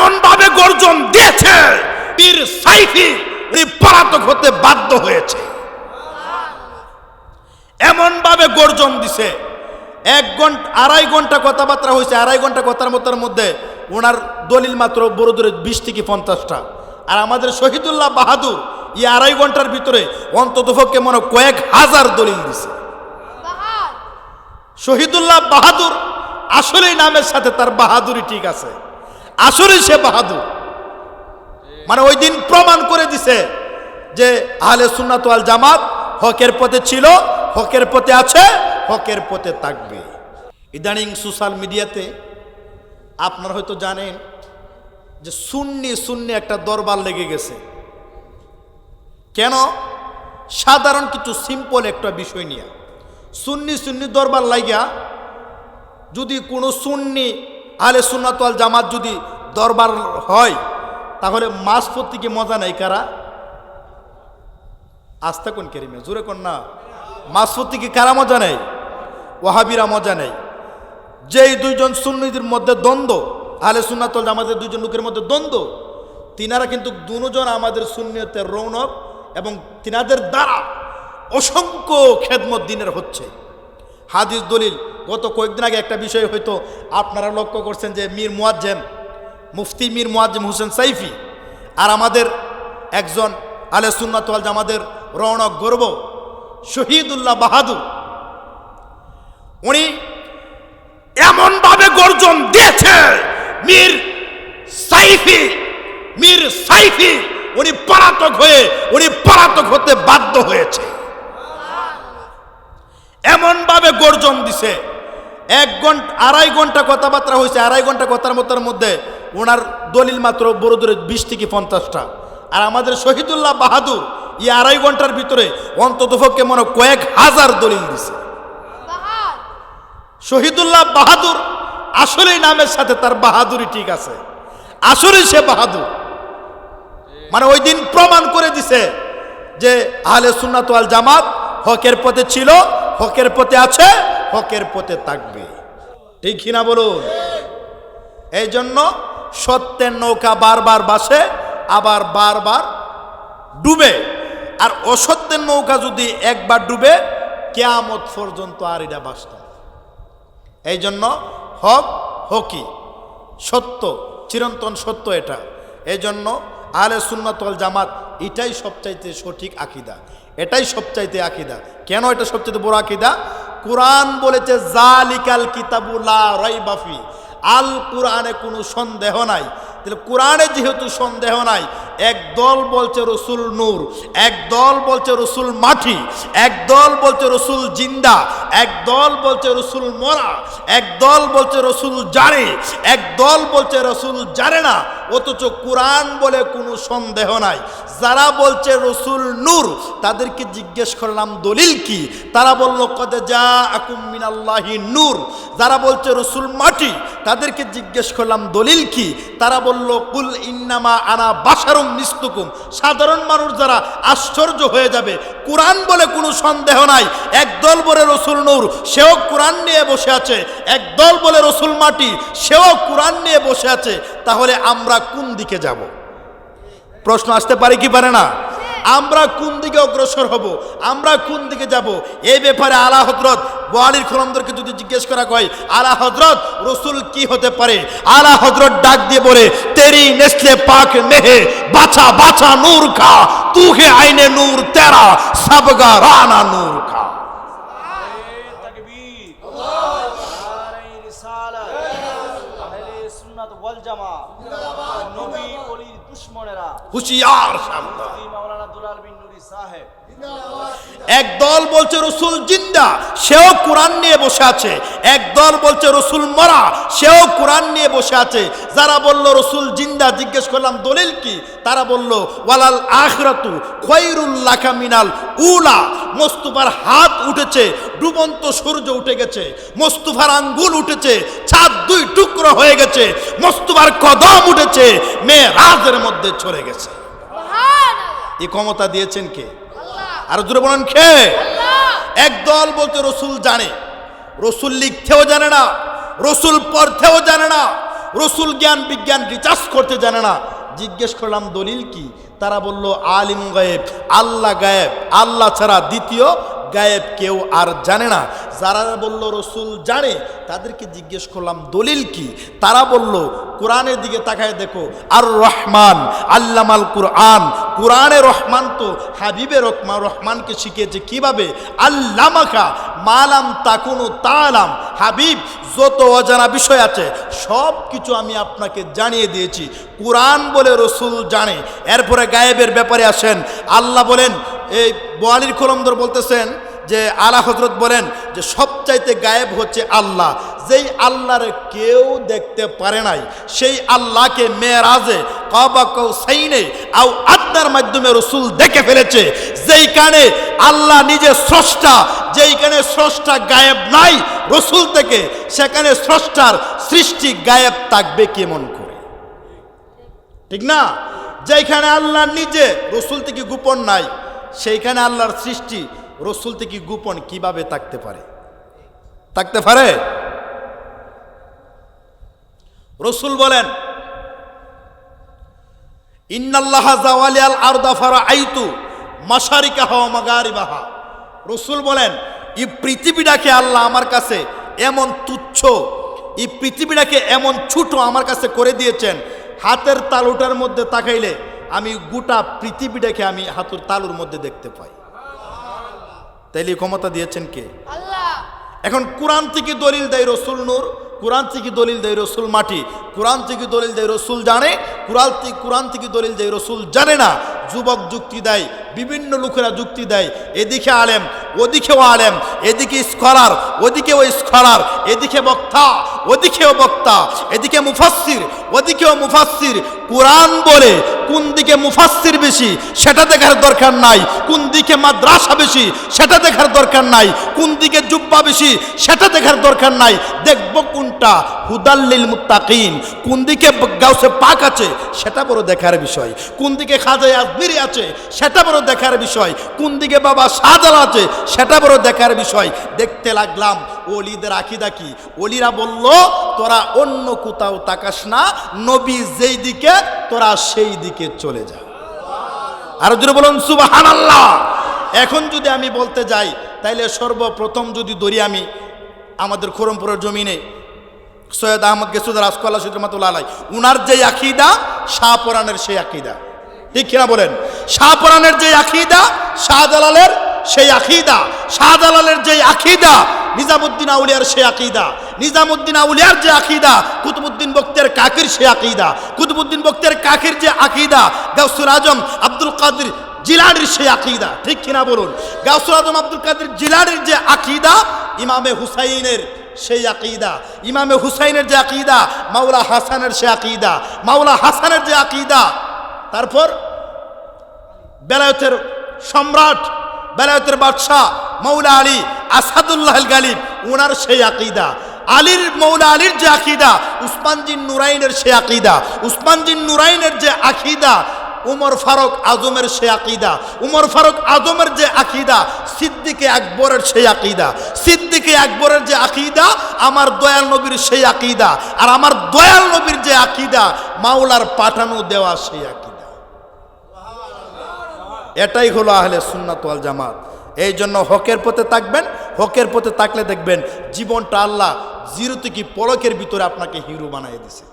এমন ভাবে গর্জন দিয়েছে পীর সাইফি পলাতক হতে বাধ্য হয়েছে। এমন ভাবে গর্জন দিছে। এক ঘণ্টা আড়াই ঘণ্টা কথাবার্তা হয়েছে আড়াই ঘণ্টা কথার মতার মধ্যে ওনার দলিল মাত্র বড় দূরে বিশ থেকে পঞ্চাশটা। আর আমাদের শহীদুল্লাহ বাহাদুর এই আড়াই ঘণ্টার ভিতরে অন্ততপক্ষে মনে কয়েক হাজার দলিল দিছে। শহীদুল্লাহ বাহাদুর আসলেই নামের সাথে তার বাহাদুরি ঠিক আছে। আসলেই সে বাহাদুর। মানে ওই দিন প্রমাণ করে দিছে যে আহলে সুন্নাত জামাত হকের পথে ছিল, হকের পথে আছে, হকের পথে থাকবে। ইদানিং সোশ্যাল মিডিয়াতে আপনারা হয়তো জানেন যে সুন্নি সুন্নি একটা দরবার লেগে গেছে। কেন? সাধারণ কিছু সিম্পল একটা বিষয় নিয়ে। সুন্নি সুন্নি দরবার লাগিয়া যদি কোনো সুন্নি আলে সুন্নাতওয়াল জামাত যদি দরবার হয়, তাহলে মাস প্রতীকে মজা নেই কারা? আস্থা কোন কেরিমে, জোরে কোন না? মাস প্রতীকে কারা মজা নেই? ওহাবিরা মজা নেই। যেই দুইজন সুন্নিদের মধ্যে দ্বন্দ্ব আলে সুন্নাতল জামাতের দুইজন লোকের মধ্যে দ্বন্দ্ব, তিনারা কিন্তু দুজন আমাদের সুন্নিয়তের রৌনক এবং তিনাদের দ্বারা অসংখ্য খেদমত দিনের হচ্ছে। হাদিস দলিল গত কয়েকদিন আগে একটা বিষয় হয়তো আপনারা লক্ষ্য করছেন যে মীর মুয়াজ্জেম, মুফতি মীর মুয়াজ্জেম হোসেন সাইফি আর আমাদের একজন আলে সুন্নাতওয়াল জামাদের রৌনক গর্ব, শহীদুল্লাহ বাহাদুর। উনি এমন ভাবে গর্জন দিয়েছে, মীর সাইফি মীর সাইফি, উনি পলাতক হয়ে, উনি পলাতক হতে বাধ্য হয়েছে। এমন ভাবে গর্জন দিছে। এক ঘণ্টা আড়াই ঘণ্টা কথাবার্তা হয়েছে আড়াই ঘণ্টা কথার মতার মধ্যে ওনার দলিল মাত্র বড় দূরে বিশ থেকে পঞ্চাশটা। আর আমাদের শহীদুল্লাহ বাহাদুর এই আড়াই ঘণ্টার ভিতরে অন্ততপক্ষে মনে কয়েক হাজার দলিল দিছে। শহীদুল্লাহ বাহাদুর আসলেই নামের সাথে তার বাহাদুরি ঠিক আছে। আসলেই সে বাহাদুর। মানে ওই দিন প্রমাণ করে দিছে যে আহলে সুন্নাত জামাত হকের পথে ছিল হকের পথে আছে হকের পথে থাকবে। ঠিক কিনা বলুন? এই জন্য সত্যের নৌকা বারবার বাসে, আবার বারবার ডুবে। আর অসত্যের নৌকা যদি একবার ডুবে, কেয়ামত পর্যন্ত আর এটা বাসত এই জন্য হক হকি, সত্য, চিরন্তন সত্য এটা। এই জন্য আলে সুন্নাতল জামাত এটাই সবচাইতে সঠিক আকিদা। এটাই সবচাইতে আকিদা। কেন এটা সবচাইতে বড় আকিদা? কোরআন বলেছে, জালিকাল কিতাবুল্লা রাইবাফি আল কোরআনে কোনো সন্দেহ নাই। তাহলে কোরআনে যেহেতু সন্দেহ নাই এক দল বলছে রসুল নূর, এক দল বলছে রসুল মাটি, এক দল বলছে রসুল জিন্দা, এক দল বলছে রসুল মরা, এক দল বলছে রসুল জানে, এক দল বলছে রসুল জারে না, অথচ কোরআন বলে কোনো সন্দেহ নাই। যারা বলছে রসুল নূর, তাদেরকে জিজ্ঞেস করলাম, দলিল কি? তারা বলল, কদে যা আকুম মিনাল্লাহি নূর। যারা বলছে রসুল মাটি, তাদেরকে জিজ্ঞেস করলাম, দলিল কি? তারা বলল, কুল ইন্নামা আনা বাসারুম নিস্তুকুম। সাধারণ মানুষ যারা আশ্চর্য হয়ে যাবে। কোরআন বলে কোনো সন্দেহ নাই। একদল বলে রসুল নূর, সেও কোরআন নিয়ে বসে আছে। একদল বলে রসুল মাটি, সেও কোরআন নিয়ে বসে আছে। তাহলে আমরা কোন দিকে যাব? প্রশ্ন আসতে পারে কি পারে না? আমরা কোন দিকে অগ্রসর হব? আমরা কোন দিকে যাব? এই ব্যাপারে আলা হজরত বোয়ালির খলমদরকে যদি জিজ্ঞেস করা হয় আলা হজরত রসুল কি হতে পারে? আলা হজরত ডাক দিয়ে বলে তেরি নেসলে পাক মেহে বাছা বাছা নূর খা তুহে আইনে নূর তেরা সাবগা রানা নূর খা। হুশিয়ার সামনে। এক দল বলছে রসুল জিন্দা, সেও কোরআন নিয়ে বসে আছে। এক দল বলছে রসুল মরা, সেও কোরআন নিয়ে বসে আছে। যারা বলল রসুল জিন্দা, জিজ্ঞেস করলাম, দলিল কি? তারা বলল, ওয়ালাল আখরাতু খৈরুল্লাখা মিনাল উলা। মোস্তফার হাত উঠেছে, ডুবন্ত সূর্য উঠে গেছে। মোস্তফার আঙ্গুল উঠেছে, ছাদ দুই টুকরো হয়ে গেছে। মোস্তফার কদম উঠেছে, মেয়ে রাজের মধ্যে ছড়ে গেছে। এই ক্ষমতা দিয়েছেন কে? আর জোরে বলেন খে একদল বলতে রসুল জানে রসুল লিখতেও জানে না রসুল পড়তেও জানে না রসুল জ্ঞান বিজ্ঞান রিচার্জ করতে জানে না। জিজ্ঞেস করলাম দলিল কি? তারা বলল আলিম গায়েব আল্লাহ গায়েব আল্লাহ ছাড়া দ্বিতীয় গায়েব কেউ আর জানে না। যারা বলল রসুল জানে, তাদেরকে জিজ্ঞেস করলাম, দলিল কি? তারা বলল, কোরআনের দিকে তাকায় দেখো আর রহমান আল্লামাল কুরআন। কোরআনে রহমান তো হাবিবে রহমান রহমানকে শিখিয়েছে কীভাবে? আল্লামাকা মালাম তাকুনু তালাম। হাবিব, যত অজানা বিষয় আছে সব কিছু আমি আপনাকে জানিয়ে দিয়েছি। কোরআন বলে রসুল জানে। এরপরে গায়েবের ব্যাপারে আসেন। আল্লাহ বলেন, এই বোয়ালির কলমদর বলতেছেন যে আলা হজরত বলেন যে সবচাইতে গায়েব হচ্ছে আল্লাহ। যেই আল্লাহর কেউ দেখতে পারে নাই, সেই আল্লাহকে মেয়েরাজে, কবা কৌ সাইনে আও আত্মার মাধ্যমে রসুল দেখে ফেলেছে। যেইখানে আল্লাহ নিজে স্রষ্টা, যেইখানে স্রষ্টা গায়েব নাই রসুল থেকে, সেখানে স্রষ্টার সৃষ্টি গায়েব থাকবে কেমন করে? ঠিক না? যেখানে আল্লাহ নিজে রসুল থেকে গোপন নাই, সেইখানে আল্লাহর সৃষ্টি রসুল থেকে গোপন কীভাবে থাকতে পারে? থাকতে পারে? রসুল বলেন রসুল বলেন, এই পৃথিবীটাকে আল্লাহ আমার কাছে এমন তুচ্ছ, এই পৃথিবীটাকে এমন ছোট আমার কাছে করে দিয়েছেন, হাতের তালুটার মধ্যে তাকাইলে আমি গোটা পৃথিবীটাকে আমি হাতের তালুর মধ্যে দেখতে পাই। তাইলে ক্ষমতা দিয়েছেন কে? আল্লাহ। এখন কোরআন থেকে দলিল দেয় রসুল নূর কোরআন থেকে দলিল দেয় রসুল মাটি কোরআন থেকে দলিল দেয় রসুল জানে কোরআন থেকে কোরআন থেকে দলিল দেয় রসুল জানে না। যুবক যুক্তি দেয় বিভিন্ন লোকেরা যুক্তি দেয় এদিকে আলেম ওদিকেও আলেম এদিকে স্কলার ওদিকেও স্কলার এদিকে বক্তা ওদিকেও বক্তা এদিকে মুফাসসির ওদিকেও মুফাসসির। কোরআন বলে কোন দিকে মুফাসসির বেশি, সেটা দেখার দরকার নাই। কোন দিকে মাদ্রাসা বেশি, সেটা দেখার দরকার নাই। কোন দিকে জুব্বা বেশি, সেটা দেখার দরকার নাই। দেখব কোনটা হুদাল্লিল মুত্তাকিন। কোন দিকে গাউসে পাক আছে, সেটা বড় দেখার বিষয়। কোন দিকে খাজায় আজমিরি আছে, সেটা বড় দেখার বিষয়। কোন দিকে বাবা শাহজাল আছে, সেটা বড় দেখার বিষয়। দেখতে লাগলাম ওলিদের আকিদা কি? ওলিরা বলল, তোরা অন্য কোথাও তাকাস না, নবী যেই দিকে, তোরা সেই দিকে চলে যা। আর যদি বলুন সুবাহান আল্লাহ এখন যদি আমি বলতে যাই, তাইলে সর্বপ্রথম যদি ধরি আমি আমাদের খরমপুরের জমিনে, সৈয়দ আহমদ গেসুদ রাসকল্লা সুদ্রমাতুল্লাহ আলাই উনার যে আকিদা শাহপরানের সেই আকিদা। ঠিক কিনা বলেন? শাহপরানের যে আকিদা, শাহজালালের সেই আকিদা, শাহজালালের যে আকিদা নিজামুদ্দিন আউলিয়ার সে আকিদা। নিজামুদ্দিন আউলিয়ার যে আকিদা, কুতুবুদ্দিন বক্তের কাকির সে আকিদা। কুতুবুদ্দিন বক্তের কাকির যে আকিদা গাউসুল আজম আব্দুল কাদির জিলানির সেই আকিদা। ঠিক কিনা বলুন? গাউসুল আজম আব্দুল কাদির জিলানির যে আকিদা, ইমামে হুসাইনের সেই আকিদা। ইমামে হুসাইনের যে আকিদা, মাওলা হাসানের সে আকিদা। মাওলা হাসানের যে আকিদা, তারপর বেলায়তের সম্রাট বেলায়তের বাদশাহ মৌলা আলী আসাদুল্লাহ গালিব ওনার সেই আকিদা। আলীর, মৌলা আলীর যে আকিদা, উসমানজিন নুরাইনের সে আকিদা। উসমানজিন নুরাইনের যে আকিদা, উমর ফারুক আজমের সে আকিদা। উমর ফারুক আজমের যে আকিদা, সিদ্দিকে আকবরের সেই আকিদা। সিদ্দিকে আকবরের যে আকিদা, আমার দয়াল নবীর সেই আকিদা। আর আমার দয়াল নবীর যে আকিদা, মাওলার পাঠানো দেওয়া সেই আকিদা। এটাই হলো আহলে সুন্নাত ওয়াল জামাত। এই জন্য হকের পথে থাকবেন, হকের পথে থাকলে দেখবেন জীবনটা আল্লাহ জিরো থেকে পলকের ভিতরে আপনাকে হিরো বানিয়ে দিছে।